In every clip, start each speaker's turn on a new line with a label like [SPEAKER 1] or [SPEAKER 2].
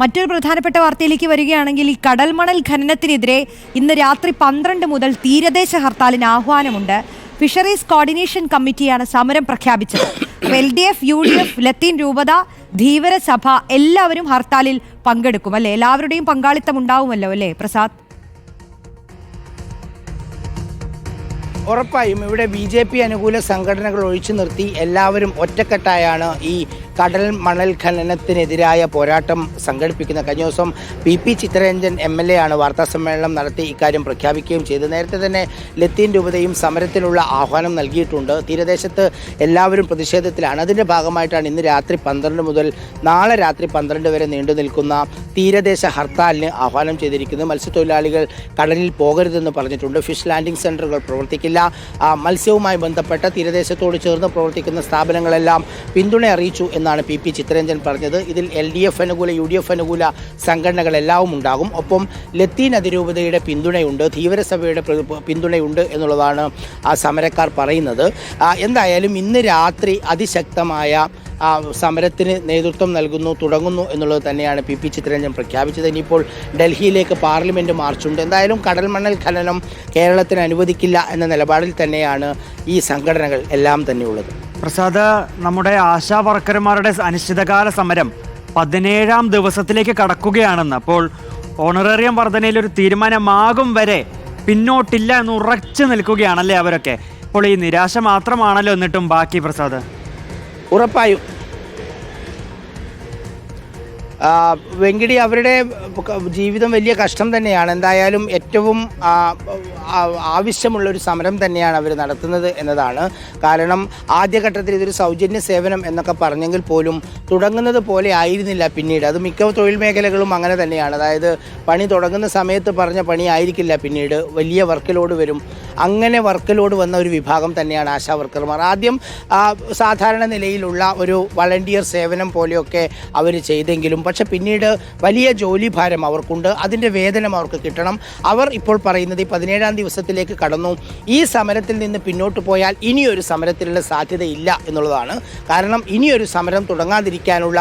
[SPEAKER 1] മറ്റൊരു പ്രധാനപ്പെട്ട വാർത്തയിലേക്ക് വരികയാണെങ്കിൽ ഈ കടൽമണൽ ഖനനത്തിനെതിരെ ഇന്ന് രാത്രി പന്ത്രണ്ട് മുതൽ തീരദേശ ഹർത്താലിന് ആഹ്വാനമുണ്ട്. ഫിഷറീസ് കോർഡിനേഷൻ കമ്മിറ്റിയാണ് സമരം പ്രഖ്യാപിച്ചത്. L D F U D F ലത്തീൻ രൂപത ധീവര സഭ എല്ലാവരും ഹർത്താലിൽ പങ്കെടുക്കും അല്ലെ? എല്ലാവരുടെയും പങ്കാളിത്തം ഉണ്ടാവുമല്ലോ അല്ലേ പ്രസാദ്?
[SPEAKER 2] ഉറപ്പായും ഇവിടെ ബി ജെ പി അനുകൂല സംഘടനകൾ ഒഴിച്ചു നിർത്തി എല്ലാവരും ഒറ്റക്കെട്ടായാണ് ഈ കടൽ മണൽ ഖനനത്തിനെതിരായ പോരാട്ടം സംഘടിപ്പിക്കുന്ന കഴിഞ്ഞ ദിവസം P P Chittaranjan M L A ആണ് വാർത്താ സമ്മേളനം നടത്തി ഇക്കാര്യം പ്രഖ്യാപിക്കുകയും ചെയ്തു. നേരത്തെ തന്നെ ലത്തീൻ രൂപതയും സമരത്തിനുള്ള ആഹ്വാനം നൽകിയിട്ടുണ്ട്. തീരദേശത്ത് എല്ലാവരും പ്രതിഷേധത്തിലാണ്. അതിന്റെ ഭാഗമായിട്ടാണ് ഇന്ന് രാത്രി പന്ത്രണ്ട് മുതൽ നാളെ രാത്രി പന്ത്രണ്ട് വരെ നീണ്ടു നിൽക്കുന്ന തീരദേശ ഹർത്താലിന് ആഹ്വാനം ചെയ്തിരിക്കുന്നത് മത്സ്യത്തൊഴിലാളികൾ കടലിൽ പോകരുതെന്ന് പറഞ്ഞിട്ടുണ്ട്. ഫിഷ് ലാൻഡിംഗ് സെന്ററുകൾ പ്രവർത്തിക്കില്ല. മത്സ്യവുമായി ബന്ധപ്പെട്ട തീരദേശത്തോട് ചേർന്ന് പ്രവർത്തിക്കുന്ന സ്ഥാപനങ്ങളെല്ലാം പിന്തുണ അറിയിച്ചു എന്നാണ് പി പി ചിത്രരഞ്ജൻ പറഞ്ഞത്. ഇതിൽ എൽ ഡി എഫ് അനുകൂല യു ഡി എഫ് അനുകൂല സംഘടനകളെല്ലാം ഉണ്ടാകും. ഒപ്പം ലത്തീൻ അതിരൂപതയുടെ പിന്തുണയുണ്ട് ധീവരസഭയുടെ പിന്തുണയുണ്ട് എന്നുള്ളതാണ് ആ സമരക്കാർ പറയുന്നത്. എന്തായാലും ഇന്ന് രാത്രി അതിശക്തമായ സമരത്തിന് നേതൃത്വം നൽകുന്നു തുടങ്ങുന്നു എന്നുള്ളത് തന്നെയാണ് പി പി ചിത്രരഞ്ജൻ പ്രഖ്യാപിച്ചത്. ഇനിയിപ്പോൾ ഡൽഹിയിലേക്ക് പാർലമെന്റ് മാർച്ചുണ്ട്. എന്തായാലും കടൽ മണൽ ഖനനം കേരളത്തിന് അനുവദിക്കില്ല എന്ന നിലപാടിൽ തന്നെയാണ് ഈ സംഘടനകൾ എല്ലാം തന്നെയുള്ളത്.
[SPEAKER 3] പ്രസാദ് നമ്മുടെ ആശാ വർക്കർമാരുടെ അനിശ്ചിതകാല സമരം പതിനേഴാം ദിവസത്തിലേക്ക് കടക്കുകയാണെന്ന്. അപ്പോൾ ഓണറേറിയം വർധനയിൽ ഒരു തീരുമാനമാകും വരെ പിന്നോട്ടില്ല എന്ന് ഉറച്ചു നിൽക്കുകയാണല്ലേ അവരൊക്കെ. അപ്പോൾ ഈ നിരാശ മാത്രമാണല്ലോ എന്നിട്ടും ബാക്കി പ്രസാദ്.
[SPEAKER 2] ഉറപ്പായും. വെങ്കിടി അവരുടെ ജീവിതം വലിയ കഷ്ടം തന്നെയാണ്. എന്തായാലും ഏറ്റവും ആവശ്യമുള്ള ഒരു സമരം തന്നെയാണ് അവർ നടത്തുന്നത് എന്നതാണ്. കാരണം ആദ്യഘട്ടത്തിൽ ഇതൊരു സൗജന്യ സേവനം എന്നൊക്കെ പറഞ്ഞെങ്കിൽ പോലും തുടങ്ങുന്നത് പോലെ ആയിരുന്നില്ല പിന്നീട്. അത് മിക്ക തൊഴിൽ മേഖലകളും അങ്ങനെ തന്നെയാണ്. അതായത് പണി തുടങ്ങുന്ന സമയത്ത് പറഞ്ഞ പണി ആയിരിക്കില്ല പിന്നീട്. വലിയ വർക്ക് ലോഡ് വരും. അങ്ങനെ വർക്ക് ലോഡ് വന്ന ഒരു വിഭാഗം തന്നെയാണ് ആശാ വർക്കർമാർ. ആദ്യം സാധാരണ നിലയിലുള്ള ഒരു വളണ്ടിയർ സേവനം പോലെയൊക്കെ അവർ ചെയ്തെങ്കിലും പക്ഷെ പിന്നീട് വലിയ ജോലി ഭാരം അവർക്കുണ്ട്. അതിന്റെ വേതനം അവർക്ക് കിട്ടണം. അവർ ഇപ്പോൾ പറയുന്നത് ഈ പതിനേഴാം ദിവസത്തിലേക്ക് കടന്നു. ഈ സമരത്തിൽ നിന്ന് പിന്നോട്ട് പോയാൽ ഇനിയൊരു സമരത്തിനുള്ള സാധ്യതയില്ല എന്നുള്ളതാണ്. കാരണം ഇനിയൊരു സമരം തുടങ്ങാതിരിക്കാനുള്ള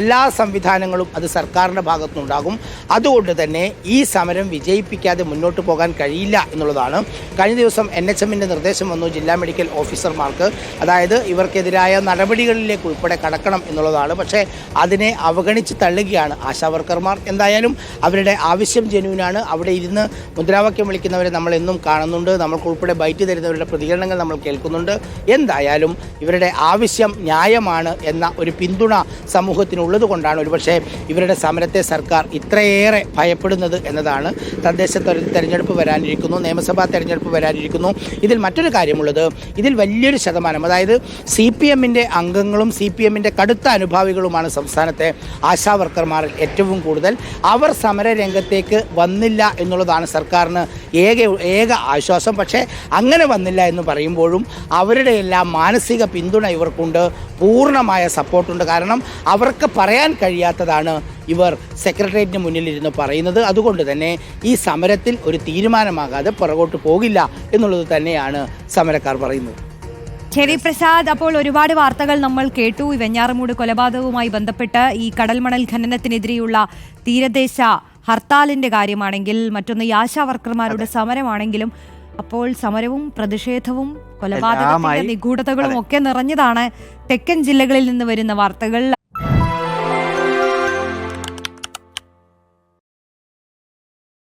[SPEAKER 2] എല്ലാ സംവിധാനങ്ങളും അത് സർക്കാരിന്റെ ഭാഗത്തുനിന്നുണ്ടാകും. അതുകൊണ്ട് തന്നെ ഈ സമരം വിജയിപ്പിക്കാതെ മുന്നോട്ട് പോകാൻ കഴിയില്ല എന്നുള്ളതാണ്. കഴിഞ്ഞ ദിവസം എൻ എച്ച് എമ്മിന്റെ നിർദ്ദേശം വന്നു ജില്ലാ മെഡിക്കൽ ഓഫീസർമാർക്ക്. അതായത് ഇവർക്കെതിരായ നടപടികളിലേക്ക് ഉൾപ്പെടെ കടക്കണം എന്നുള്ളതാണ്. പക്ഷേ അതിനെ അവഗണിച്ച് തള്ളുകയാണ്. ആശാ വർക്കർമാർ എന്തായാലും അവരുടെ ആവശ്യം ജനുവിനാണ്. അവിടെ ഇരുന്ന് മുദ്രാവാക്യം വിളിക്കുന്നവരെ നമ്മൾ എന്നും കാണുന്നുണ്ട്. നമ്മൾക്ക് ഉൾപ്പെടെ ബൈറ്റ് തരുന്നവരുടെ പ്രതികരണങ്ങൾ നമ്മൾ കേൾക്കുന്നുണ്ട്. എന്തായാലും ഇവരുടെ ആവശ്യം ന്യായമാണ് എന്ന ഒരു പിന്തുണ സമൂഹത്തിനുള്ളത് കൊണ്ടാണ് ഒരുപക്ഷെ ഇവരുടെ സമരത്തെ സർക്കാർ ഇത്രയേറെ ഭയപ്പെടുന്നത് എന്നതാണ് തദ്ദേശ തെര- തെരഞ്ഞെടുപ്പ് വരാനിരിക്കുന്നു. നിയമസഭാ തെരഞ്ഞെടുപ്പ് വരാനിരിക്കുന്നു. ഇതിൽ മറ്റൊരു കാര്യമുള്ളത് ഇതിൽ വലിയൊരു ശതമാനം അതായത് സി പി എമ്മിന്റെ അംഗങ്ങളും സി പി എമ്മിന്റെ കടുത്ത അനുഭാവികളുമാണ് സംസ്ഥാനത്തെ ആശാ വർക്കർമാരിൽ ഏറ്റവും കൂടുതൽ അവർ സമരരംഗത്തേക്ക് വന്നില്ല എന്നുള്ളതാണ് സർക്കാരിന് ഏക ഏക ആശ്വാസം. പക്ഷേ അങ്ങനെ വന്നില്ല എന്ന് പറയുമ്പോഴും അവരുടെ എല്ലാം മാനസിക പിന്തുണ ഇവർക്കുണ്ട്. പൂർണമായ സപ്പോർട്ടുണ്ട്. കാരണം അവർക്ക് പറയാൻ കഴിയാത്തതാണ് ഇവർ സെക്രട്ടേറിയറ്റിന് മുന്നിലിരുന്ന് പറയുന്നത്. അതുകൊണ്ട് തന്നെ ഈ സമരത്തിൽ ഒരു തീരുമാനമാകാതെ പുറകോട്ട് പോകില്ല എന്നുള്ളത് തന്നെയാണ് സമരക്കാർ പറയുന്നത്.
[SPEAKER 1] ശരി പ്രസാദ് അപ്പോൾ ഒരുപാട് വാർത്തകൾ നമ്മൾ കേട്ടു. ഈ വെഞ്ഞാറമൂട് കൊലപാതകവുമായി ബന്ധപ്പെട്ട് ഈ കടൽമണൽ ഖനനത്തിനെതിരെയുള്ള തീരദേശ ഹർത്താലിന്റെ കാര്യമാണെങ്കിൽ മറ്റൊന്ന് ഈ ആശാ വർക്കർമാരുടെ സമരമാണെങ്കിലും അപ്പോൾ സമരവും പ്രതിഷേധവും കൊലപാതകത്തിന്റെ നിഗൂഢതകളും ഒക്കെ നിറഞ്ഞതാണ് തെക്കൻ ജില്ലകളിൽ നിന്ന് വരുന്ന വാർത്തകൾ.